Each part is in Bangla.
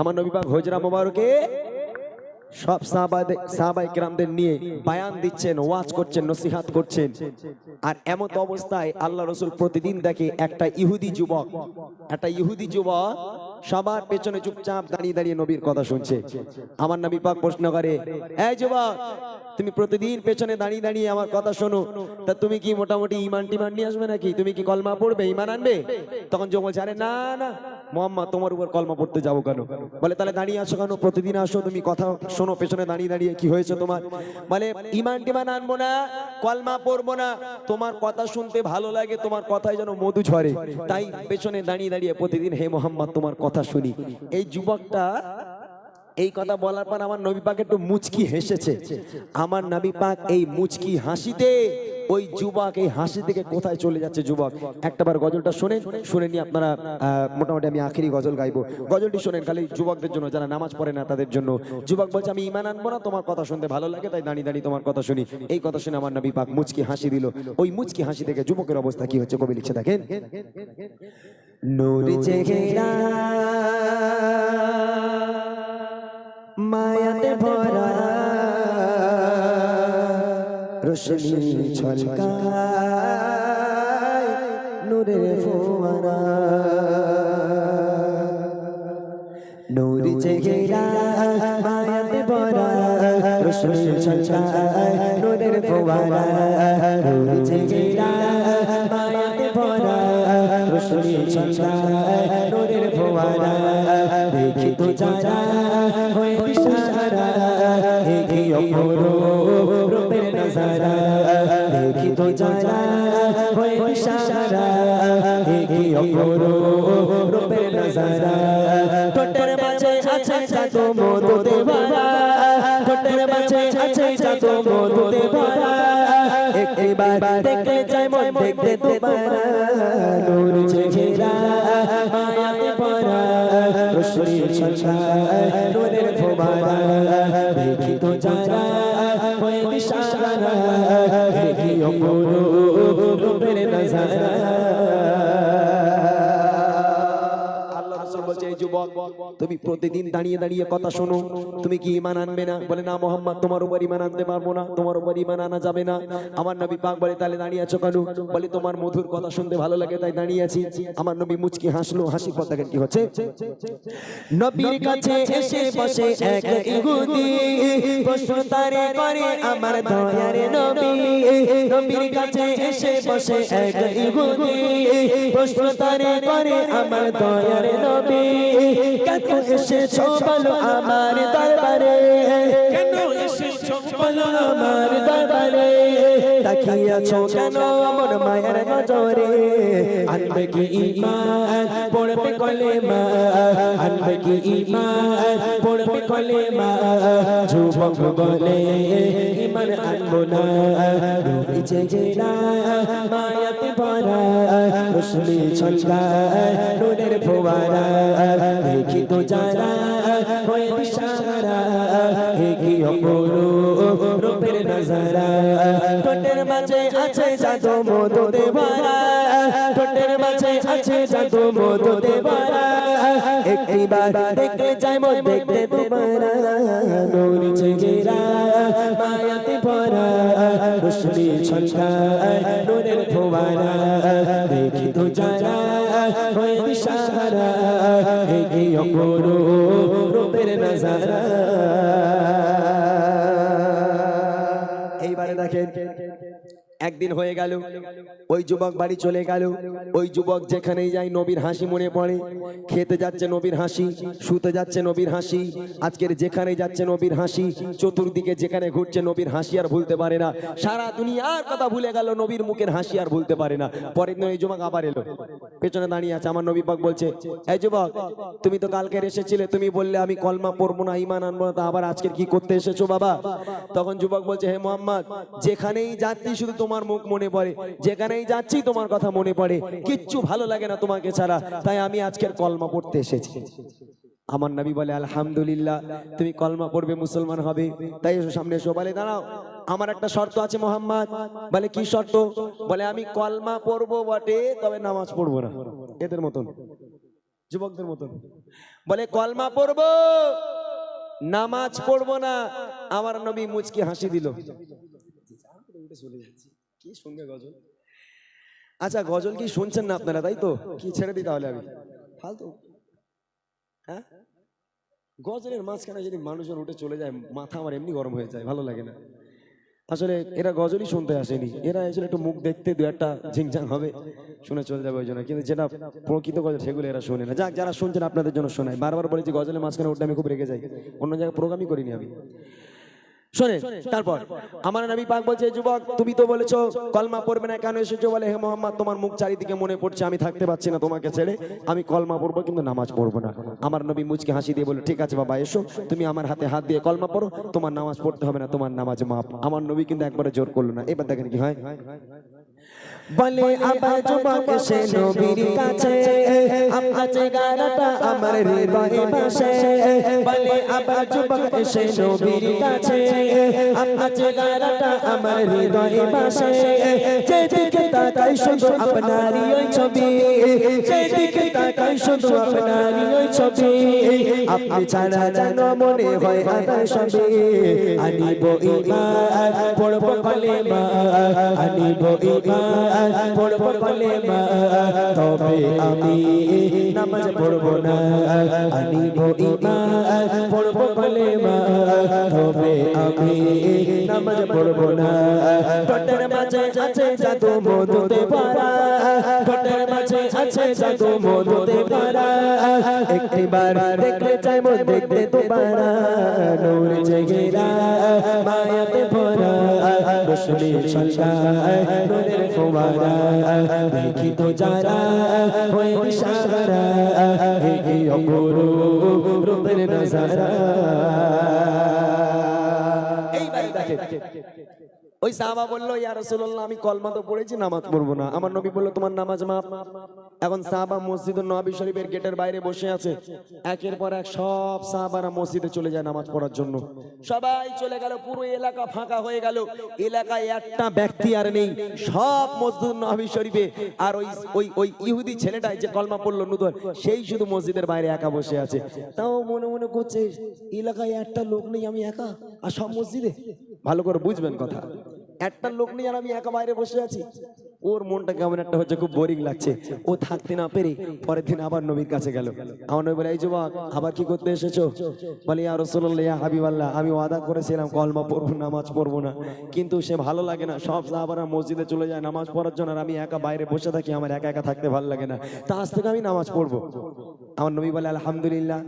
আমার নবী পাক হজরা মোবারকে সব সাহাবাই কিরামদের নিয়ে বায়ান দিচ্ছেন, ওয়াজ করছেন, নসিহাত করছেন। আর এমত অবস্থায় আল্লাহ রসুল প্রতিদিন দেখে একটা ইহুদি যুবক, একটা ইহুদি যুবক সবার পেছনে চুপচাপ দাঁড়িয়ে দাঁড়িয়ে নবীর কথা শুনছে। আমার নবী পাক প্রশ্ন করে, এই যুবক, তুমি প্রতিদিন পেছনে দাঁড়িয়ে দাঁড়িয়ে আমার কথা শোনো। তা তুমি কি মোটামুটি ইমান টিমান নিয়ে আসবে নাকি? তুমি কি কলমা পড়বে, ইমান আনবে? তখন যুবক বলছে, আরে না না মোহাম্মদ, তোমার উপর কলমা পড়তে যাব কেন? বলে, তাহলে দাঁড়িয়ে আসো কেন? প্রতিদিন আসো, তুমি কথা শোনো, পেছনে দাঁড়িয়ে দাঁড়িয়ে কি হয়েছে তোমার? বলে, ইমান টিমান আনব না, কলমা পড়ব না। তোমার কথা শুনতে ভালো লাগে, তোমার কথায় যেন মধু ঝরে। তাই পেছনে দাঁড়িয়ে দাঁড়িয়ে প্রতিদিন, হে মোহাম্মদ, তোমার কথা শুনি। এই যুবকটা এই কথা বলার পর আমার নবী পাক একটু মুচকি হেসেছে। আমার নবী পাক এই মুচকি হাসিতে, ওই যুবক এই হাসি থেকে কোথায় চলে যাচ্ছে যুবক? একটাবার গজলটা শোনেন, শুনে নিয়ে আপনারা মোটামুটি আমি আখেরি গজল গাইবো। গজলটি শোনেন, খালি যুবকদের জন্য, যারা নামাজ পড়ে না তাদের জন্য। যুবক বলছে, আমি ইমান আনব না, তোমার কথা শুনতে ভালো লাগে, তাই দাঁড়িয়ে দাঁড়িয়ে তোমার কথা শুনি। এই কথা শুনে আমার নবী পাক মুচকি হাসি দিল। ওই মুচকি হাসি থেকে যুবকের অবস্থা কি হচ্ছে, কবি লিখছে, দেখেন। নূর চেহারা মায়াতে ভরা। রোশনি ছলকায় নূরের ফোয়ারা। নূর চেহারা মায়াতে ভরা। রোশনি ছলকায় নূরের ফোয়ারা। নূর চেহারা মায়াতে ভরা। রোশনি ছলকায় নূরের ফোয়ারা। দেখি তো যারা হয়ে দিশাহারা দেখি অপরূপ রূপের নজারা। দেখি তো যারা হয়ে দিশাহারা দেখি অপরূপ রূপের নজারা। ঠোঁটের মাঝে দেখতে পরা রোশনি ছলকায় নূরের ফোয়ারা দেখি তো যারা হয়ে দিশাহারা দেখি অপরূপ রূপের নজারা যুবক তুমি প্রতিদিন দাঁড়িয়ে দাঁড়িয়ে কথা শোনো। তুমি কি ঈমান আনবে না? বলে না মোহাম্মদ তোমার উপর ঈমান আনতে পারব না। তোমার উপর ঈমান আনা যাবে না। আমার নবী পাক বলে তাহলে দাঁড়িয়ে আছো কেন? বলে তোমার মধুর কথা শুনতে ভালো লাগে তাই দাঁড়িয়ে আছি। আমার নবী মুচকি হাসলো পর দেখেন কি হচ্ছে? নবীর কাছে এসে বসে এক ইহুদি। প্রশ্ন তারে করে আমার দয়ার নবী। নবীর কাছে এসে বসে এক ইহুদি। প্রশ্ন তারে করে আমার দয়ার নবী। কেন এসেছ বলো আমার দরবারে? কেন এসেছ বলো আমার দরবারে? তাকিয়াছো কেন আমার মায়ের নজরে? আনবে কি ঈমান? পড়বে কলেমা আনবে কি ঈমান? পড়বে কলেমা যুবক বলে, ঈমান আনব না। নিচে গেলা মায়াতে ভরা রোশনি ছলকায় নূরের ফোয়ারা দেখি তো যারা হয়ে দিশাহারা দেখি অপরূপ মাঝে আছে জাদু মধু দেবারা একটিবার দেখতে যাই মন দেখতে তোমারা নূর চেহারা মায়াতে ভরা রোশনি ছলকায় নূরের ফোয়ারা। দেখি তো যারা হয়ে দিশাহারা দেখি অপরূপ রূপের নজারা। এইবারে দেখেন একদিন হয়ে গেল, ওই যুবক বাড়ি চলে গেল। ওই যুবক যেখানেই যায় নবীর হাসি মনে পড়ে। খেতে যাচ্ছে নবীর হাসি, শুতে যাচ্ছে নবীর হাসি। আজকের যেখানে যাচ্ছে নবীর হাসি, চতুর্দিকে যেখানে ঘুরছে নবীর হাসি আর ভুলতে পারে না। সারা দুনিয়ার কথা ভুলে গেল নবীর মুখের হাসি আর ভুলতে পারে না। পরের দিন ওই যুবক আবার এলো। পেছনে দাঁড়িয়ে আছে, আমার নবী পাক বলছে, এই যুবক, তুমি তো কালকের এসেছিলে, তুমি বললে আমি কলমা পড়ব না ইমান আনব না, তা আবার আজকের কি করতে এসেছ বাবা? তখন যুবক বলছে, হে মোহাম্মদ, যেখানেই যাচ্ছি শুধু তোমার মুখ মনে পড়ে। যেখানেই যাচ্ছি তোমার কথা মনে পড়ে। কিচ্ছু ভালো লাগে না তোমাকে ছাড়া। তাই আমি আজকের কলমা পড়তে এসেছি। আমার নবী বলে, আলহামদুলিল্লাহ, তুমি কলমা পড়বে, মুসলমান হবে। তাই সামনে এসো, বলে, দাঁড়াও, আমার একটা শর্ত আছে মোহাম্মদ। বলে, কি শর্ত? বলে, আমি কলমা পড়ব বটে, তবে নামাজ পড়ব না। এদের মতন, যুবকদের মতন। বলে, কলমা পড়ব, নামাজ পড়ব না। আমার নবী মুচকি হাসি দিল। কি সঙ্গে গজল? আচ্ছা গজল কি শুনছেন না আপনারা তাই তো? কি ছেড়ে দিই তাহলে আমি? ফালতু। হ্যাঁ? গজলের মাঝখানে যদি মানুষজন উঠে চলে যায় মাথা আমার এমনি গরম হয়ে যায় ভালো লাগে না। আসলে এরা গজলই শুনতে আসেনি। এরা আসলে একটু মুখ দেখতে দু একটা ঝিংঝাং হবে শুনে চলে যাবে ওই জন্য। কিন্তু যেটা প্রকৃত গজল সেগুলো এরা শোনে না। যাক যারা শুনছেন আপনাদের জন্য শোনায় বারবার বলেছি গজলের মাঝখানে উঠলে আমি খুব রেগে যাই। অন্য জায়গায় প্রোগ্রামই করিনি আমি। শোনে তারপর। আমার নবী পাক বলছে যুবক তুমি তো বলেছ কলমা পড়বে না কেন এসেছ? বলে হে মোহাম্মদ তোমার মুখ চারিদিকে মনে পড়ছে আমি থাকতে পারছি না তোমাকে ছেড়ে। আমি কলমা পড়ব কিন্তু নামাজ পড়ব না। আমার নবী মুচকে হাসি দিয়ে বলে ঠিক আছে বাবা এসো। তুমি আমার হাতে হাত দিয়ে কলমা পড়ো। তোমার নামাজ পড়তে হবে না তোমার নামাজ মাপ আমার নবী কিন্তু একবারে জোর করল না। এবার দেখেন কি হয়। বলে আবার যুবক এসে নবীর কাছে। আপনার চেহারাটা আমার হৃদয়ে বাসে বলে আবার যুবক এসে নবীর কাছে। আপনার চেহারাটা আমার হৃদয়ে বাসে যেদিকে তাকাই শুধু আপনারই ওই ছবি। যেদিকে তাকাই শুধু আপনারই ওই ছবি। আপনি ছাড়া যেন মনে হয় আদায় সবে আনিব ইমান পড়ব কলেমা। আনিব ইমান পড়ব কলেমা তবে আমি নামাজ পড়ব না আনিব ইমান পড়ব কলেমা তবে আমি নামাজ পড়ব না টটের মাঝে আছে জাদু মধুতে পারা মাঝে আছে জাদু মধুতে পারা একটিবার দেখতে চাইব দেখতে তোমারা নূর জেগেরা, মায়াতে ভরা রোশনি ছলকায় নূরের ফোয়ারা, দেখি তো যারা হয়ে দিশাহারা এই অপরূপ রূপের নজারা। এইবার দেখেন। ওই সাহাবা বলল, ইয়া আমি কলমা তো পড়েছি, নামাজ পড়ব না। আমার নবী বলল, তোমার নামাজ মাপ এখন সাহাবা মসজিদ নবী শরীফের গেটের বাইরে বসে আছে। একের পর এক সব সাহাবারা মসজিদে চলে যায় নামাজ পড়ার জন্য। সবাই চলে গেল, পুরো এলাকা ফাঁকা হয়ে গেল। এলাকায় একটা ব্যক্তি আর নেই, সব মসজিদ নবী শরীফে। আর ওই ওই ওই ইহুদি ছেলেটাই যে কলমা পড়ল নূতন সেই শুধু মসজিদের বাইরে একা বসে আছে। তাও মনে মনে করছে, এলাকায় একটা লোক নেই, আমি একা, আর সব মসজিদে? ভালো করে বুঝবেন কথা। একটা লোক নিয়ে আমি একা বাইরে বসে আছি। ওর মনটা কেমন একটা হচ্ছে খুব বোরিং লাগছে। ও থাকতে না পেরে পরের দিন আবার নবীর কাছে গেল। আমার নবী বলে, এই যুবক, আবার কি করতে এসেছ? বলে, ইয়া রাসূলুল্লাহ, ইয়া হাবিবাল্লাহ, আমি ওয়াদা করেছিলাম, কলমা পড়ব, নামাজ পড়ব না। কিন্তু সে ভালো লাগে না। সব সাহাবারা মসজিদে চলে যায় নামাজ পড়ার জন্য আর আমি একা বাইরে বসে থাকি, আমার একা একা থাকতে ভালো লাগে না। তা আজ থেকে আমি নামাজ পড়ব। আমার নবী বলে, আলহামদুলিল্লাহ।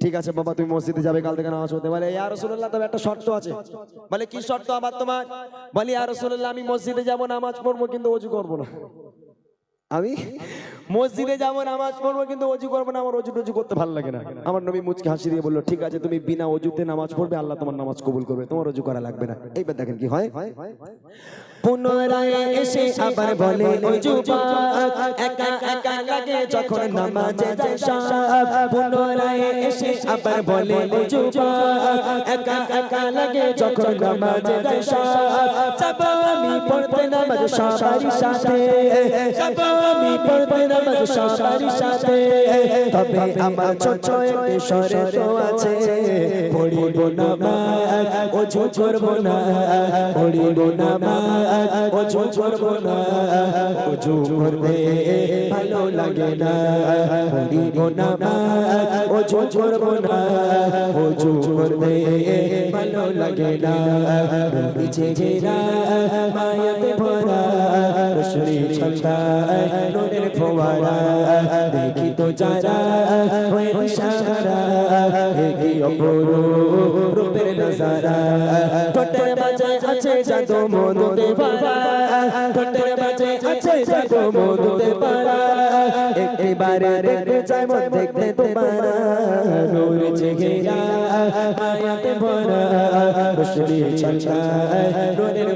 ঠিক আছে বাবা, তুমি মসজিদে যাবে, কাল থেকে নামাজ পড়তে। বলে, ইয়া রাসূলুল্লাহ, তবে একটা শর্ত আছে। বলে, কি শর্ত আবার তোমার? বলে, ইয়া রাসূলুল্লাহ, আমি মসজিদে যাব, নামাজ পড়ব, কিন্তু করব না। আমি? মসজিদে যাব নামাজ পড়ব কিন্তু অজু করব না আমার অজু টজু করতে ভালো লাগে না। আমার নবী মুচকে হাসি দিয়ে বলল ঠিক আছে তুমি বিনা অজুতে নামাজ পড়বে আল্লাহ তোমার নামাজ কবুল করবে তোমার অজু করা লাগবে না। এইবার দেখেন কি হয়। পুনরায় এসে আবার বলে, ওই যুবক, একা একা লাগে যখন নামাজে যায় সব। পুনরায় এসে আবার বলে, ওই যুবক, একা একা লাগে যখন নামাজে যায় সব। যাব আমি পড়তে নামাজ সবারই সাথে, যাব আমি পড়তে নামাজ সবারই সাথে। তবে আমার ছোট একটি সরে তো আছে, পড়িব নামাজ অজু করব না, পড়িব নামাজ। অজু করব না অজু করতে ভালো লাগে না পড়িব নামাজ অজু করব না অজু করতে ভালো লাগে না নিচে ঘেরা মায়াতে ভরা রশ্মি ছলকায় নূরের ফোয়ারা, দেখি তো যারা হয়ে দিশাহারা দেখি অপরূপ নজারা ঠোঁটের মাঝে আছে জাদু মধুতে পারা ঠোঁটের মাঝে আছে জাদু মধুতে পারা একটিবারে দেখতে চাই মন দেখতে তোমারা। নূর জেগেরা মায়াতে ভরা। রশ্মি ছলকায় নূরের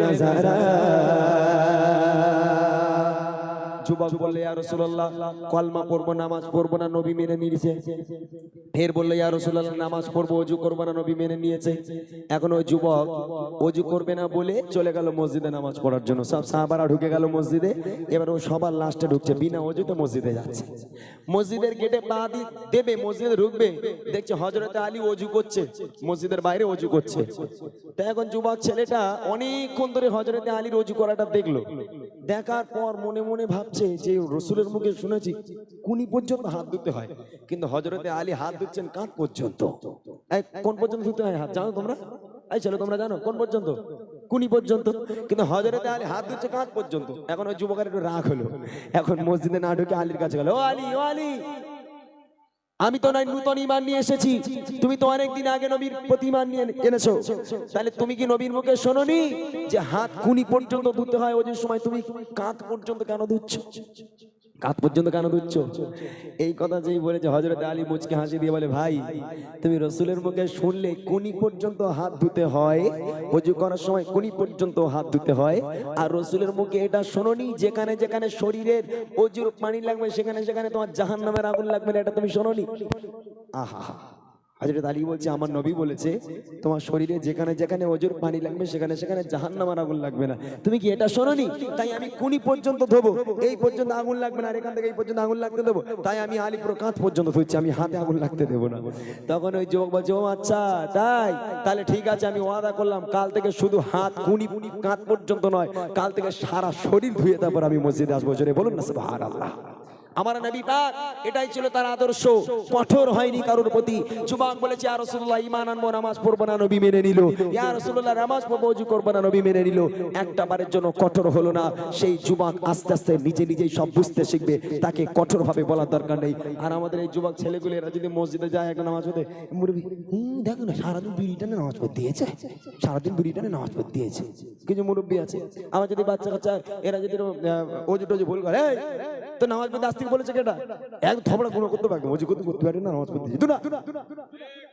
নজারা। যুবক বললে ইয়া রাসূলুল্লাহ, কলমা পড়ব, নামাজ পড়ব না, নবী মেনে নিয়েছে। ফের বললে, ইয়া রাসূলুল্লাহ, নামাজ পড়ব, অজু করব না, নবী মেনে নিয়েছে। এখন ওই যুবক অজু করবে না বলে চলে গেল মসজিদে নামাজ পড়ার জন্য। সব সাহাবারা ঢুকে গেল মসজিদে। এবার ও সবার লাস্টে ঢুকছে। বিনা অজুতে মসজিদে যাচ্ছে। মসজিদের গেটে পা দি- দেবে মসজিদে ঢুকবে দেখছে হজরতে আলী অজু করছে মসজিদের বাইরে অজু করছে। তা এখন যুবক ছেলেটা অনেকক্ষণ ধরে হজরতে আলীর অজু করাটা দেখল। দেখার পর মনে মনে ভাবছে যে রসুলের মুখে শুনেছি কুনি পর্যন্ত হাত ধুতে হয়। কিন্তু হজরতে আলী হাত ধুচ্ছেন কাঁধ পর্যন্ত। কোন পর্যন্ত ধুতে হয় হাত? জানো তোমরা? এই ছেলে তোমরা জানো? কোন পর্যন্ত? কুনি পর্যন্ত, কিন্তু হজরতে আলী হাত ধুচ্ছে কাঁধ পর্যন্ত। এখন ওই যুবকের একটু রাগ হলো। এখন মসজিদে না ঢুকে আলীর কাছে গেল, ও আলী ও আলী, আমি তো নয় নূতন ইমান নিয়ে এসেছি। তুমি তো অনেকদিন আগে নবীর প্রতিমান নিয়ে এনেছো। তাহলে তুমি কি নবীর মুখে শোনোনি যে হাত কুনি পর্যন্ত ধুতে হয়? ওই সময় তুমি কাঁধ পর্যন্ত কেন ধুচ্ছ? কাঁধ পর্যন্ত কেন দুচ্ছ এই কথা যেই বলেছে হজরত আলী মুচকে হাসি দিয়ে বলে, ভাই, তুমি রসুলের মুখে শুনলে কোনি পর্যন্ত হাত ধুতে হয়, অজু করার সময় কোনি পর্যন্ত হাত ধুতে হয়, আর রসুলের মুখে এটা শোনি যেখানে যেখানে শরীরের অজুর পানি লাগবে, সেখানে সেখানে তোমার জাহান নামের আগুন লাগবে না, এটা তুমি শোনি আহা। হজরত আলী বলছে আমার নবী বলেছে তোমার শরীরে যেখানে যেখানে অজুর পানি লাগবে সেখানে সেখানে জাহান নামার আগুন লাগবে না। তুমি কি এটা শোনোনি? তাই আমি কুনি পর্যন্ত ধোবো এই পর্যন্ত আগুন লাগবে না আর এখান থেকে এই পর্যন্ত আগুন লাগতে দেবো। তাই আমি আলিপুর কাঁধ পর্যন্ত ধুচ্ছি আমি হাতে আগুন লাগতে দেবো না। তখন ওই যুবক বলছে ও আচ্ছা তাই? তাহলে ঠিক আছে আমি ওয়াদা করলাম কাল থেকে শুধু হাত কুনি কাঁধ পর্যন্ত নয় কাল থেকে সারা শরীর ধুয়ে তারপর আমি মসজিদে আসব। জোরে বলুন না সুবহানাল্লাহ। আমার নবী পাক এটাই ছিল তার আদর্শ। কঠোর হয়নি কারোর প্রতি। যুবক বলেছে ইয়া রাসূলুল্লাহ ঈমান আনব নামাজ পড়ব না নবী মেনে নিল। ইয়া রাসূলুল্লাহ নামাজ পড়ব ওযু করব না নবী মেনে নিল। একটা বারের জন্য কঠোর হলো না। সেই যুবক আস্তে আস্তে নিজে নিজেই সব বুঝতে শিখবে। তাকে কঠোর ভাবে বলার দরকার নেই। আর আমাদের এই যুবক ছেলেগুলো এরা যদি মসজিদে যায় একটা নামাজ পড়তে মুরবি হুম দেখো না সারাদিন বিড়িটানে নামাজ পড়তে দিয়েছে? সারাদিন বিড়িটানে নামাজ পড়তে দিয়েছে? কিছু মুরব্বী আছে। আমার যদি বাচ্চা কাচ্চা এরা যদি অজু টজু ভুল করে "এই, তো নামাজ পড়তে আসতে বলেছে কেটা এক থবড়া গুণ করতে পারবে অজু করতে পারে না নামাজ পড়তে না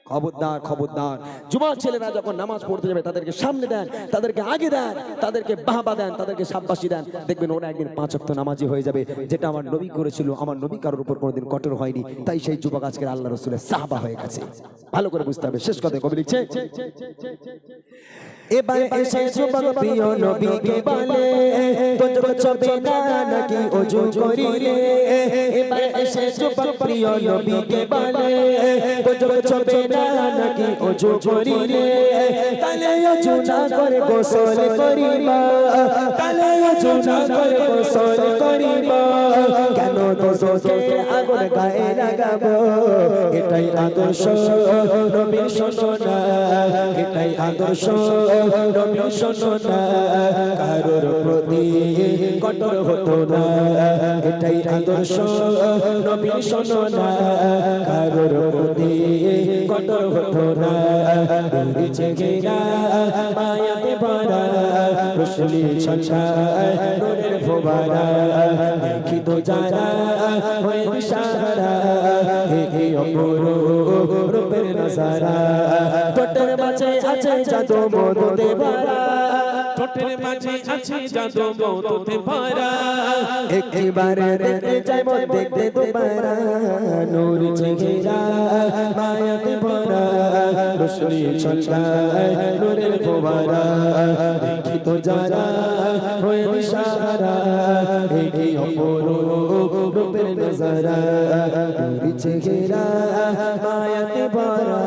খবরদার খবরদার। যুবক ছেলেরা যখন নামাজ পড়তে যাবে, তাদেরকে সামনে দেন, তাদেরকে আগে দেন, তাদেরকে বাহবা দেন, তাদেরকে সাব্বাসী দেন। দেখবেন ওরা একদিন পাঁচ অক্ত নামাজি হয়ে যাবে, যেটা আমার নবী করেছিল, আমার নবী কারোর উপর কোনোদিন কঠোর হয়নি, তাই সেই যুবক আজকের আল্লাহ রসুলের সাহাবা হয়ে গেছে। ভালো করে বুঝতে হবে, শেষ কথা কবি লিখছে, এবার এসে যুবক প্রিয় নবীকে বলে তোজক ছবে না নাকি অজু করিলে? এবার এসে যুবক প্রিয় নবীকে বলে তোজক ছবে না নাকি অজু করিলে? তালে অজু না করে গোসল করিবা। তালে অজু না করে গোসল করিবা। কেন দোষকে আগুন গায়ে লাগাবো এটাই আদর্শ নবীর শোনো এটাই আদর্শ নবীর শোনো কারোর প্রতি কঠোর হতো না। এটাই আদর্শ নবীর শোনো কারোর প্রতি কঠোর হতো না। উড়ছে ঘেরা মায়াতে ভরা রসলি ছলছায় নূরের ফোবারা। দেখি তো যারা হয়ে অপরূপ রূপের নজারা। টোটের মাঝে আছে জাদু মধুতে ভরা ঠোঁটের মাঝে আছে জাদু মৌততে ভরা। একবার দেখতে চাইব দেখতে দুবারা। নূর চেহারা মায়াতে ভরা। রোশনি ছলকায় নূরের ফোয়ারা। দেখি তো যারা হয়ে সাহারা দেখি অপরূপ রূপের নজারা। নূর চেহারা মায়াতে ভরা।